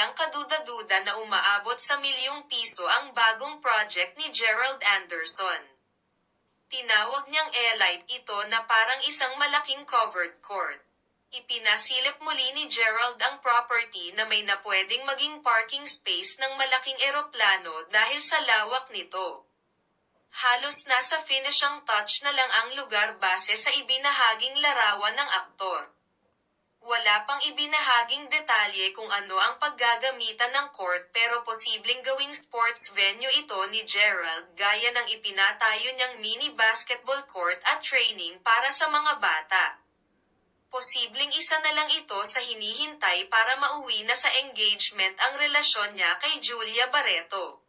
walang kaduda-duda na umaabot sa milyong piso ang bagong project ni Gerald Anderson. Tinawag niyang Elite ito na parang isang malaking covered court. Ipinasilip muli ni Gerald ang property na may napwedeng maging parking space ng malaking eroplano dahil sa lawak nito. Halos nasa finishing touch na lang ang lugar base sa ibinahaging larawan ng aktor. Wala pang ibinahaging detalye kung ano ang paggagamitan ng court pero posibleng gawing sports venue ito ni Gerald gaya ng ipinatayo niyang mini basketball court at training para sa mga bata. Posibleng isa na lang ito sa hinihintay para mauwi na sa engagement ang relasyon niya kay Julia Barreto.